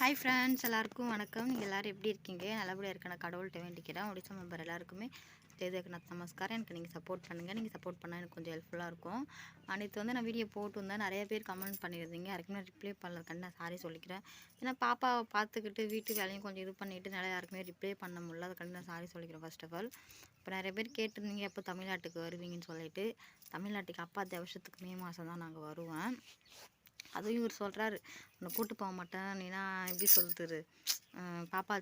Hi friends எல்லாருக்கும் வணக்கம். நீங்கள் எல்லோரும் எப்படி இருக்கீங்க? நல்லபடியாக இருக்க. நான் கடவுள்கிட்ட வேண்டிக்கிறேன். ஒடிசா மெம்பர் எல்லாருக்குமே தேதகநாத் நமஸ்காரம். எனக்கு நீங்கள் சப்போர்ட் பண்ணுங்கள் நீங்கள் சப்போர்ட் பண்ணால் எனக்கு கொஞ்சம் ஹெல்ப்ஃபுல்லாக இருக்கும். அனைத்து வந்து நான் வீடியோ போட்டு வந்தேன் நிறைய பேர் கமெண்ட் பண்ணியிருந்தீங்க. யாருக்குமே ரிப்ளை பண்ணல. நான் சாரி சொல்லிக்கிறேன். ஏன்னா பாப்பாவை பார்த்துக்கிட்டு வீட்டு வேலையும் கொஞ்சம் இது பண்ணிவிட்டு நிறைய யாருக்குமே ரிப்ளை பண்ண முடியல. அதுக்காண்டி கண்டு நான் சாரி சொல்லிக்கிறேன் ஃபர்ஸ்ட் ஆஃப் ஆல் இப்போ நிறைய பேர் கேட்டிருந்தீங்க. எப்போ தமிழ்நாட்டுக்கு வருவீங்கன்னு சொல்லிட்டு. தமிழ்நாட்டுக்கு அப்பா வருஷத்துக்கு மே மாதம் தான் நாங்கள் வருவேன் அதுவும் இவர் சொல்கிறாரு உன்னை கூட்டு போக மாட்டேன். நீனா எப்படி சொல்லுது பாப்பா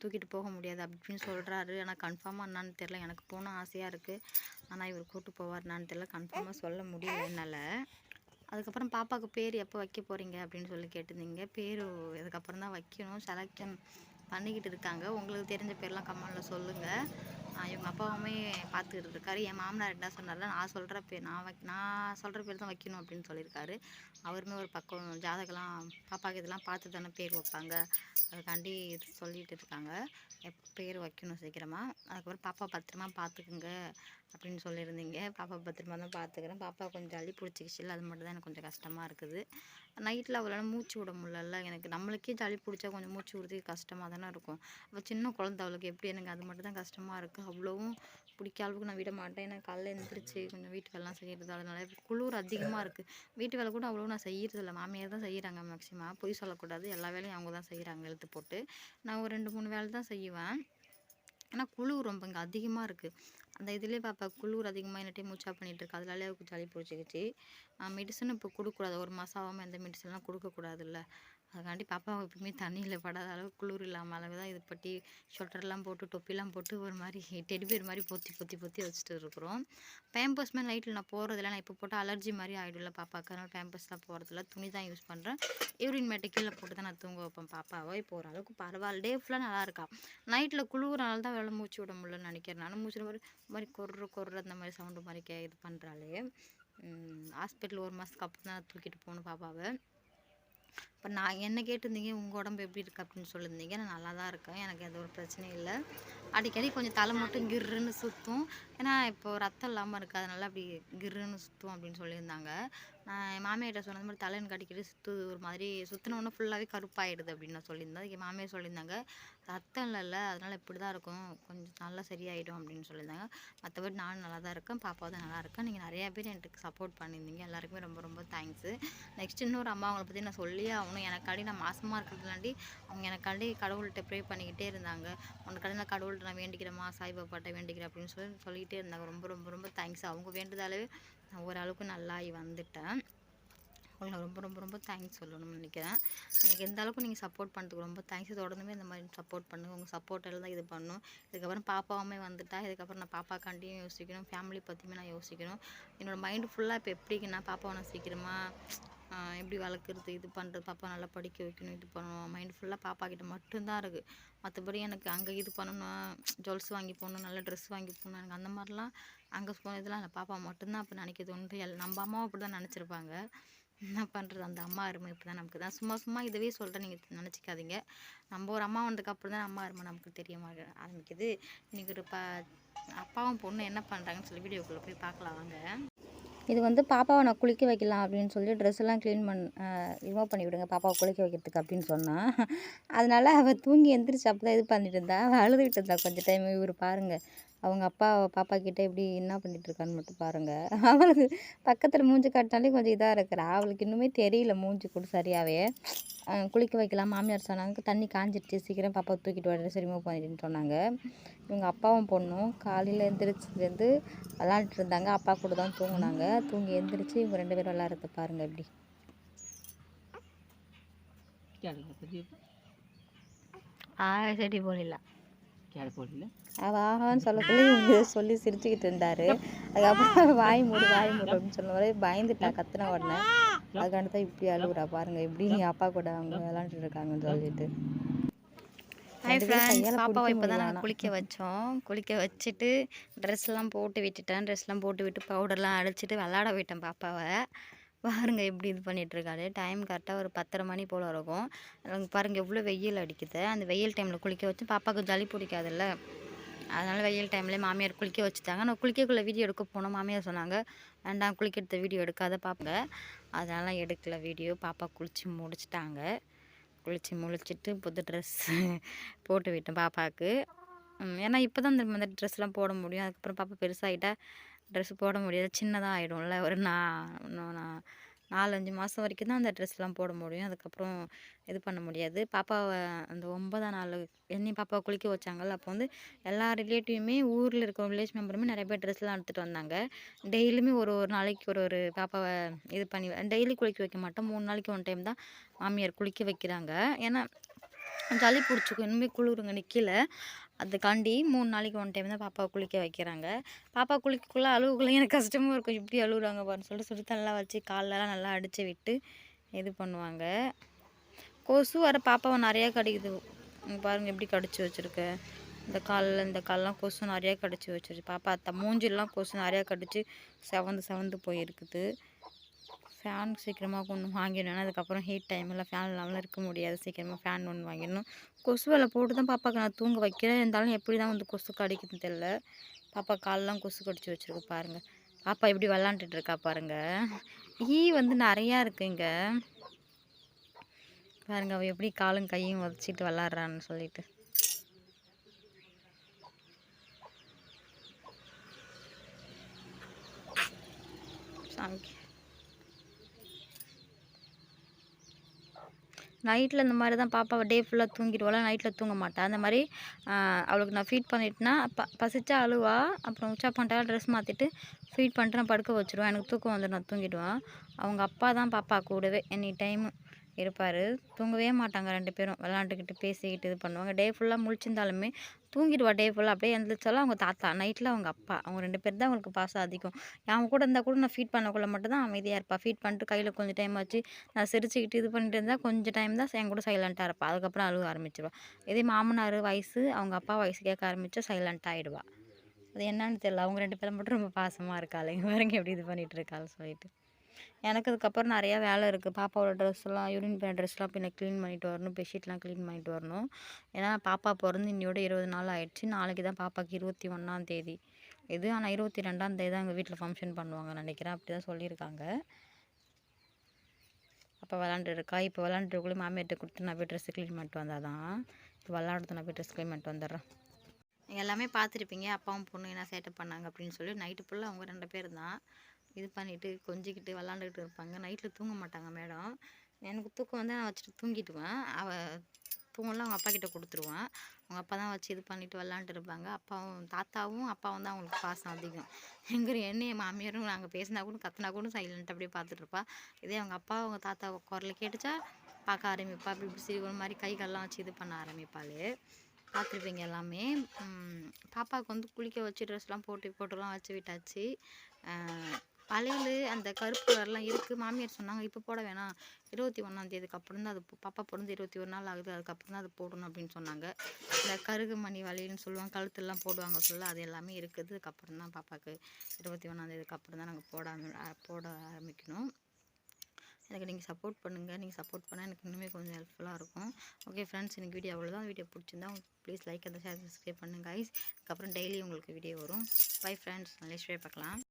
தூக்கிட்டு போக முடியாது. அப்படின்னு சொல்கிறாரு ஆனால் கன்ஃபார்மாக என்னான்னு தெரில எனக்கு போகணும் ஆசையாக இருக்குது ஆனால் இவர் கூட்டு போவார்னான்னு தெரில கன்ஃபார்மாக சொல்ல முடியல என்னால். அதுக்கப்புறம் பாப்பாவுக்கு பேர் எப்போ வைக்க போகிறீங்க அப்படின்னு சொல்லி கேட்டிருந்தீங்க. பேர் இதுக்கப்புறம் தான் வைக்கணும். செலக்ஷன் பண்ணிக்கிட்டு இருக்காங்க. உங்களுக்கு தெரிஞ்ச பேர்லாம் கமெண்டில் சொல்லுங்கள் இவங்க அப்பாவுமே பார்த்துக்கிட்டு இருக்காரு. என் மாமனார் என்ன சொன்னார்ல நான் சொல்கிற பேர் நான் வைக் நான் சொல்கிற பேர் தான் வைக்கணும் அப்படின்னு சொல்லியிருக்காரு. அவருமே ஒரு பக்கம் ஜாதகெல்லாம் பாப்பாக்கு இதெல்லாம் பார்த்து தானே பேர் வைப்பாங்க. அதுக்காண்டி இது இருக்காங்க. பேர் வைக்கணும் சீக்கிரமாக அதுக்கப்புறம் பாப்பா பத்திரமா பார்த்துக்குங்க அப்படின்னு சொல்லியிருந்தீங்க. பாப்பா பத்திரமா தான் பார்த்துக்கிறேன் பாப்பா கொஞ்சம் அள்ளி பிடிச்சிக்கிச்சு அது மட்டும் தான் எனக்கு கொஞ்சம் கஷ்டமாக இருக்குது. நைட்டில் அவ்வளோ மூச்சு விட முடியல எனக்கு நம்மளுக்கே ஜாலி பிடிச்சா கொஞ்சம் மூச்சு விடுறதுக்கு கஷ்டமாக தானே இருக்கும். அப்போ சின்ன குழந்தை அவளுக்கு எப்படி? எனக்கு அது மட்டும் தான் கஷ்டமாக இருக்குது அவ்வளோவும் பிடிக்க அளவுக்கு நான் விட மாட்டேன். ஏன்னா காலைல எழுந்திரிச்சு கொஞ்சம் வீட்டு வேலைலாம் செய்கிறது அதனால குளிர் அதிகமாக இருக்குது வீட்டு வேலை கூட அவ்வளோ நான் செய்கிறதில்ல மாமியார் தான் செய்கிறாங்க மேக்ஸிமம் பொய் சொல்லக்கூடாது. எல்லா வேலையும் அவங்க தான் செய்கிறாங்க எழுத்து போட்டு. நான் ஒரு ரெண்டு மூணு வேலை தான் செய்வேன். ஏன்னா குளிர் ரொம்ப இங்கே அதிகமாக இருக்குது அந்த இதுலேயே பாப்பா குளிர் அதிகமாக என்னட்டே மூச்சா பண்ணிகிட்டு இருக்கு. அதனாலே அவருக்கு சளி பிடிச்சிக்கிச்சு. மெடிசன் இப்போ கொடுக்கக்கூடாது. ஒரு மாதம் ஆகாமல் எந்த மெடிசன்லாம் கொடுக்கக்கூடாதுல்ல. அதுக்காண்டி பாப்பாவை எப்பவுமே தண்ணியில் படாத அளவு குளிர் இல்லாமல் அளவு தான் இது பட்டி ஷொட்டர்லாம் போட்டு தொப்பிலாம் போட்டு ஒரு மாதிரி டெடிபேர் மாதிரி பொத்தி பொத்தி பொத்தி வச்சுட்டு இருக்கிறோம். பேம்பர்ஸ்மே நைட்டில் நான் போகிறதில்ல நான் இப்போ போட்டால் அலர்ஜி மாதிரி ஆகிடும்ல பாப்பாவுக்கு அதனால் பேம்பர்ஸ்லாம் போகிறதில்ல துணி தான் யூஸ் பண்ணுறேன் யூரின் மேட்டை கீழே போட்டு தான் நான் தூங்க வைப்பேன் பாப்பாவை. இப்போ ஓரளவுக்கு பரவாயில்ல. டே ஃபுல்லாக நல்லா இருக்கா? நைட்டில் குளிர்னால தான் வேலை மூச்சு விட முடியலன்னு நினைக்கிறேன். நானும் மூச்சு மாதிரி மாதிரி கொர்ற கொர்ற அந்த மாதிரி சவுண்டு மாதிரி கே இது பண்ணுறாளே ஹாஸ்பிட்டல் ஒரு மாதத்துக்கு அப்புறம் தான் நான் தூக்கிட்டு போகணும் பாப்பாவை. இப்போ நான் என்ன கேட்டிருந்தீங்க? உங்கள் உடம்பு எப்படி இருக்குது அப்படின்னு சொல்லியிருந்தீங்க நான் நல்லா தான் இருக்கேன். எனக்கு எந்த ஒரு பிரச்சனையும் இல்லை. அடிக்கடி கொஞ்சம் தலை மட்டும் கிர்ருன்னு சுற்றும் ஏன்னா இப்போ ரத்தம் இல்லாமல் இருக்குது அதனால அப்படி கிர்ருன்னு சுற்றும் அப்படின்னு சொல்லியிருந்தாங்க. நான் என் மாமியார்கிட்ட சொன்னது மாதிரி தலை எனக்கு அடிக்கடி சுற்று ஒரு மாதிரி சுற்றினோடனே ஃபுல்லாகவே கருப்பாயிடுது அப்படின்னு நான் சொல்லியிருந்தேன். அதுக்கு என் மாமியார் சொல்லியிருந்தாங்க ரத்தம் இல்லைல்ல அதனால் இப்படி தான் இருக்கும். கொஞ்சம் நல்லா சரியாயிடும் அப்படின்னு சொல்லியிருந்தாங்க. மற்றபடி நானும் நல்லா தான் இருக்கேன். பாப்பா தான் நல்லா இருக்கேன் நீங்கள் நிறையா பேர் எனக்கு சப்போர்ட் பண்ணியிருந்தீங்க. எல்லாருக்குமே ரொம்ப ரொம்ப தேங்க்ஸு நெக்ஸ்ட் இன்னொரு அம்மா அவங்கள பற்றி நான் சொல்லியே ஆகணும் எனக்காண்டி நான் மாசமாக இருக்கிறதுலாண்டி அவங்க எனக்காண்டி கடவுள்கிட்ட ப்ரே பண்ணிக்கிட்டே இருந்தாங்க. உனக்காண்டி நான் கடவுள்கிட்ட நான் வேண்டிக்கிறேம்மா சாய்பாபாட்ட வேண்டிக்கிறேன் அப்படின்னு சொல்லி சொல்லிக்கிட்டே இருந்தாங்க. ரொம்ப ரொம்ப ரொம்ப தேங்க்ஸ் அவங்க வேண்டுதாலே நான் ஓரளவுக்கு நல்லாகி வந்துட்டேன். அவங்கள ரொம்ப ரொம்ப ரொம்ப தேங்க்ஸ் சொல்லணும்னு நினைக்கிறேன். எனக்கு எந்த அளவுக்கு நீங்கள் சப்போர்ட் பண்ணுறதுக்கு ரொம்ப தேங்க்ஸ் தொடர்ந்துமே இந்த மாதிரி சப்போர்ட் பண்ணுங்கள் உங்கள் சப்போர்ட்டில் தான் இது பண்ணணும் இதுக்கப்புறம் பாப்பாவுமே வந்துட்டா. இதுக்கப்புறம் நான் பாப்பாக்காண்டியும் யோசிக்கணும். ஃபேமிலி பற்றியுமே நான் யோசிக்கணும். என்னோடய மைண்டு ஃபுல்லாக இப்போ எப்படிங்கன்னா பாப்பாவை நான் சீக்கிரமாக எப்படி வளர்க்குறது இது பண்ணுறது பாப்பா நல்லா படிக்க வைக்கணும் இது பண்ணணும். மைண்ட் ஃபுல்லாக பாப்பா கிட்ட மட்டும்தான் இருக்குது மற்றபடி எனக்கு அங்கே இது பண்ணணும் ஜுவல்ஸ் வாங்கி போகணும் நல்ல ட்ரெஸ் வாங்கி போகணும் எனக்கு அந்த மாதிரிலாம் அங்கே போன இதெல்லாம் இல்லை. பாப்பா மட்டும்தான் அப்போ நினைக்க தோணுது எல் நம்ம அம்மாவும் அப்படி தான் நினச்சிருப்பாங்க. என்ன பண்ணுறது அந்த அம்மா அருமை இப்படி தான் நமக்கு தான் சும்மா சும்மா இதுவே சொல்கிறேன் நீங்கள் நினச்சிக்காதீங்க. நம்ம ஒரு அம்மா வந்ததுக்கப்புறம் தான் அம்மா அருமை நமக்கு தெரிய ஆரம்பிக்குது. இன்றைக்கி ஒரு ப அப்பாவும் பொண்ணு என்ன பண்ணுறாங்கன்னு சொல்லி வீடியோக்குள்ளே போய் பார்க்கலாம். வாங்க. இது வந்து பாப்பாவை நான் குளிக்க வைக்கலாம் அப்படின்னு சொல்லி ட்ரெஸ் எல்லாம் க்ளீன் பண் ரிமூவ் பண்ணி விடுங்க பாப்பாவை குளிக்க வைக்கிறதுக்கு அப்படின்னு சொன்னான் அதனால் அவள் தூங்கி எந்திரிச்சு அப்போ தான் இது பண்ணிட்டு இருந்தா. அழுதுகிட்டு இருந்தா கொஞ்சம் டைம் இவர் பாருங்கள் அவங்க அப்பா பாப்பா கிட்டே எப்படி என்ன பண்ணிகிட்ருக்கான்னு மட்டும் பாருங்கள் அவளுக்கு பக்கத்தில் மூஞ்சி காட்டினாலே கொஞ்சம் இதாக இருக்கிறா அவளுக்கு இன்னுமே தெரியல மூஞ்சி கொடு சரியாகவே குளிக்க வைக்கலாம் மாமியார் சொன்னாங்க. தண்ணி காஞ்சிடுச்சு சீக்கிரம் பாப்பா தூக்கிட்டு வரேன் சரி மூவ் சொன்னாங்க. இவங்க அப்பாவும் பொண்ணும் காலையில் எழுந்திரிச்சிலேருந்து விளாண்டுட்டு இருந்தாங்க. அப்பா கூட தான் தூங்கினாங்க. தூங்கி எழுந்திரிச்சு இவங்க ரெண்டு பேரும் விளாட்றத பாருங்கள் எப்படி ஆ செடி போலில்லை ஆஹான்னு சொல்லக்குள்ளே இவங்க சொல்லி சிரிச்சுக்கிட்டு இருந்தாரு. அதுக்கப்புறம் வாய் மூடு வாய் மூடு அப்படின்னு சொன்ன பயந்துட்டா கத்துன உடனே. அதுக்காண்டி தான் இப்படி அழுகுறா பாருங்க எப்படி நீ அப்பா கூட அவங்க விளாண்டுட்டு இருக்காங்கன்னு சொல்லிட்டு. ஹாய் பாப்பாவை இப்போ தான் நாங்கள் குளிக்க வச்சோம். குளிக்க வச்சுட்டு ட்ரெஸ்லாம் போட்டு விட்டுட்டேன். ட்ரெஸ்லாம் போட்டு விட்டு பவுடர்லாம் அடிச்சுட்டு விளாட விட்டேன் பாப்பாவை. பாருங்கள் எப்படி இது பண்ணிட்டு இருக்காரு டைம் கரெக்டாக ஒரு பத்தரை மணி போல் இருக்கும். பாருங்கள் எவ்வளோ வெயில் அடிக்குது. அந்த வெயில் டைமில் குளிக்க வச்சு பாப்பாவுக்கு ஜளி பிடிக்காதுல்ல. அதனால் வெயில் டைம்லேயே மாமியார் குளிக்க வச்சுட்டாங்க. நான் குளிக்கக்குள்ளே வீடியோ எடுக்க போனோம். மாமியார் சொன்னாங்க வேண்டாம் குளிக்கிறது வீடியோ எடுக்காத பாப்பாங்க அதனால எடுக்கல வீடியோ பாப்பா குளித்து முடிச்சிட்டாங்க. குளித்து முடிச்சுட்டு புது ட்ரெஸ் போட்டு விட்டேன் பாப்பாவுக்கு. ஏன்னா இப்போ தான் இந்த மாதிரி ட்ரெஸ்லாம் போட முடியும். அதுக்கப்புறம் பாப்பா பெருசாகிட்டா ட்ரெஸ் போட முடியாது. சின்னதாக ஆகிடும்ல ஒரு நா நான் நாலஞ்சு மாதம் வரைக்கும் தான் அந்த ட்ரெஸ்லாம் போட முடியும். அதுக்கப்புறம் இது பண்ண முடியாது. பாப்பாவை அந்த ஒன்பதாம் நாள் என்னையும் பாப்பாவை குளிக்க வச்சாங்கல்ல. அப்போ வந்து எல்லா ரிலேட்டிவுமே ஊரில் இருக்க வில்லேஜ் மெம்பருமே நிறைய பேர் ட்ரெஸ்லாம் எடுத்துகிட்டு வந்தாங்க. டெய்லியுமே ஒரு ஒரு நாளைக்கு ஒரு ஒரு பாப்பாவை இது பண்ணி டெய்லி குளிக்க வைக்க மாட்டோம். மூணு நாளைக்கு ஒன் டைம் தான் மாமியார் குளிக்க வைக்கிறாங்க. ஏன்னா சளி பிடிச்சிக்கும். இனிமேல் குளிருங்க நிற்கல அதுக்காண்டி மூணு நாளைக்கு ஒன் டைம் தான் பாப்பாவை குளிக்க வைக்கிறாங்க. பாப்பா குளிக்கக்குள்ளே அழுவுக்குள்ளே எனக்கு கஷ்டமாக இருக்கும். இப்படி அழுகுறாங்க பாருன்னு சொல்லிட்டு சுடுத்தண்ணெலாம் வச்சு காலெலாம் நல்லா அடித்து விட்டு இது பண்ணுவாங்க. கொசு வர பாப்பாவை நிறையா கடிக்குது. பாருங்கள் பாருங்க எப்படி கடிச்சு வச்சுருக்கு. இந்த காலில் இந்த கால்லாம் கொசு நிறையா கடிச்சு வச்சிருக்கு பாப்பா த மூஞ்சிலாம் கொசு நிறையா கடிச்சு செவந்து செவந்து போயிருக்குது. ஃபேன் சீக்கிரமாக ஒன்று வாங்கிடணும். அதுக்கப்புறம் ஹீட் டைமில் ஃபேன் இல்லாமல் இருக்க முடியாது. சீக்கிரமாக ஃபேன் ஒன்று வாங்கிடணும். கொசு வேலை போட்டு தான் பாப்பாக்கு நான் தூங்க வைக்கிறேன். இருந்தாலும் எப்படி தான் வந்து கொசு கடிக்குதுன்னு தெரில பாப்பா காலெலாம் கொசு கடிச்சு வச்சுருக்கு பாருங்கள் பாப்பா எப்படி விளாண்டுட்டு இருக்கா பாருங்கள் ஈ வந்து நிறையா இருக்குது இங்கே. பாருங்க அவள் எப்படி காலும் கையும் உதச்சிட்டு விளாட்றான்னு சொல்லிட்டு. சாமிக்கு நைட்டில் இந்த மாதிரி தான் பாப்பாவை டே ஃபுல்லாக தூங்கிடுவாள் நைட்டில் தூங்க மாட்டேன் அந்த மாதிரி அவளுக்கு நான் ஃபீட் பண்ணிட்டேன்னா ப பசிச்சா அழுவா அப்புறம் உச்சா பண்ணிட்டா ட்ரெஸ் மாற்றிட்டு ஃபீட் பண்ணிட்டு நான் படுக்க வச்சுருவேன். எனக்கு தூக்கம் வந்து நான் தூங்கிடுவேன் அவங்க அப்பா தான் பாப்பா கூடவே எனி டைமு இருப்பார். தூங்கவே மாட்டாங்க ரெண்டு பேரும். விளாண்டுக்கிட்டு பேசிக்கிட்டு இது பண்ணுவாங்க. டே ஃபுல்லாக முழிச்சிருந்தாலுமே தூங்கிடுவா. டே ஃபுல்லாக அப்படியே எழுந்திரிச்சாலும் அவங்க தாத்தா நைட்டில் அவங்க அப்பா. அவங்க ரெண்டு பேர் தான் அவங்களுக்கு பாசம் அதிகம். அவன் கூட இருந்தால் கூட நான் ஃபீட் பண்ணக்குள்ள மட்டும் தான் அமைதியாக இருப்பா. ஃபீட் பண்ணிட்டு கையில் கொஞ்சம் டைம் வச்சு நான் சிரிச்சுக்கிட்டு இது பண்ணிட்டு இருந்தால் கொஞ்சம் டைம் தான் என் கூட சைலண்ட்டாக இருப்பா. அதுக்கப்புறம் அழுக ஆரம்பிச்சிருவா. இதே மாமனார் வயசு அவங்க அப்பா வயசு கேட்க ஆரம்பித்தா சைலண்ட் ஆகிடுவா அது என்னன்னு தெரியல. அவங்க ரெண்டு பேரும் மட்டும் ரொம்ப பாசமாக இருக்காள் வேறங்க எப்படி இது பண்ணிகிட்டு இருக்காள் சொல்லிட்டு. எனக்கு அதுக்கப்புறம் நிறையா வேலை இருக்குது பாப்பாவோட ட்ரெஸ்லாம் யூரின் பேண்ட் ட்ரெஸ்லாம் பின்ன க்ளீன் பண்ணிட்டு வரணும். பெட்ஷீட்லாம் க்ளீன் பண்ணிட்டு வரணும். ஏன்னா பாப்பா பிறந்து இன்னையோட இருபது நாள் ஆயிடுச்சு. நாளைக்கு தான் பாப்பாக்கு இருபத்தி ஒன்றாம் தேதி. இது ஆனால் இருபத்தி ரெண்டாம் தேதி தான் எங்கள் வீட்டில் ஃபங்க்ஷன் பண்ணுவாங்க நினைக்கிறேன். அப்படி தான் சொல்லியிருக்காங்க. அப்போ விளாண்டுருக்கா இப்போ விளாண்டுருக்குள்ளே மாமியார்ட்ட கொடுத்து நான் போய் ட்ரெஸ் க்ளீன் பண்ணிட்டு வந்தால் தான் இப்போ விளாடுறது நான் போய் ட்ரெஸ் க்ளீன் பண்ணிட்டு வந்துடுறேன். நீங்கள் எல்லாமே பார்த்துருப்பீங்க. அப்பாவும் பொண்ணு என்ன சேட்டை பண்ணாங்க அப்படின்னு சொல்லி. நைட்டு ஃபுல்லாக அவங்க ரெண்டு பேர் தான். இது பண்ணிட்டு கொஞ்சிக்கிட்டு விளாண்டுக்கிட்டு இருப்பாங்க. நைட்டில் தூங்க மாட்டாங்க மேடம். எனக்கு தூக்கம் வந்து நான் வச்சுட்டு தூங்கிடுவேன். அவள் தூங்கலாம் அவங்க அப்பா கிட்ட கொடுத்துருவேன். அவங்க அப்பா தான் வச்சு இது பண்ணிட்டு விளாண்டுட்டு இருப்பாங்க. அப்பாவும் தாத்தாவும் அப்பாவும் தான் அவங்களுக்கு பாசம் அதிகம். எங்கள் என்னைய மாமியாரும் நாங்கள் பேசினா கூட கத்தினா கூட சைலண்ட் அப்படியே பார்த்துட்ருப்பா இதே அவங்க அப்பா அவங்க தாத்தா குரல் கேட்டுச்சா பார்க்க ஆரம்பிப்பா. அப்படி இப்படி மாதிரி கை கால்லாம் வச்சு இது பண்ண ஆரம்பிப்பாள். பார்த்துருப்பீங்க எல்லாமே. பாப்பாவுக்கு வந்து குளிக்க வச்சு ட்ரெஸ்லாம் போட்டு போட்டுலாம் வச்சு விட்டாச்சு. வளையல் அந்த கருப்பு கலர்லாம் இருக்குது மாமியார் சொன்னாங்க இப்போ போட வேணாம். இருபத்தி ஒன்றாந்தேதிக்கு அப்புறம் தான் அது பாப்பா பிறந்து இருபத்தி ஒரு நாள் ஆகுது. அதுக்கப்புறம் தான் அது போடணும் அப்படின்னு சொன்னாங்க. இந்த கருகு மணி வளையல்னு சொல்லுவாங்க கழுத்துலாம் போடுவாங்க சொல்ல அது எல்லாமே இருக்குது. அதுக்கப்புறம் தான் பாப்பாவுக்கு இருபத்தி ஒன்றாந்தேதிக்கு அப்புறம் தான் நாங்கள் போட போட ஆரம்பிக்கணும். எனக்கு நீங்கள் சப்போர்ட் பண்ணுங்கள் நீங்கள் சப்போர்ட் பண்ணால் எனக்கு இன்னுமே கொஞ்சம் ஹெல்ப்ஃபுல்லாக இருக்கும். ஓகே ஃப்ரெண்ட்ஸ் எனக்கு வீடியோ அவ்வளோதான் வீடியோ பிடிச்சிருந்தா ப்ளீஸ் லைக் அந்த ஷேர் சப்ஸ்கிரைப் பண்ணுங்கள் guys. அதுக்கப்புறம் டெய்லி உங்களுக்கு வீடியோ வரும். பை ஃப்ரெண்ட்ஸ் நல்லா ஷேர் பார்க்கலாம்.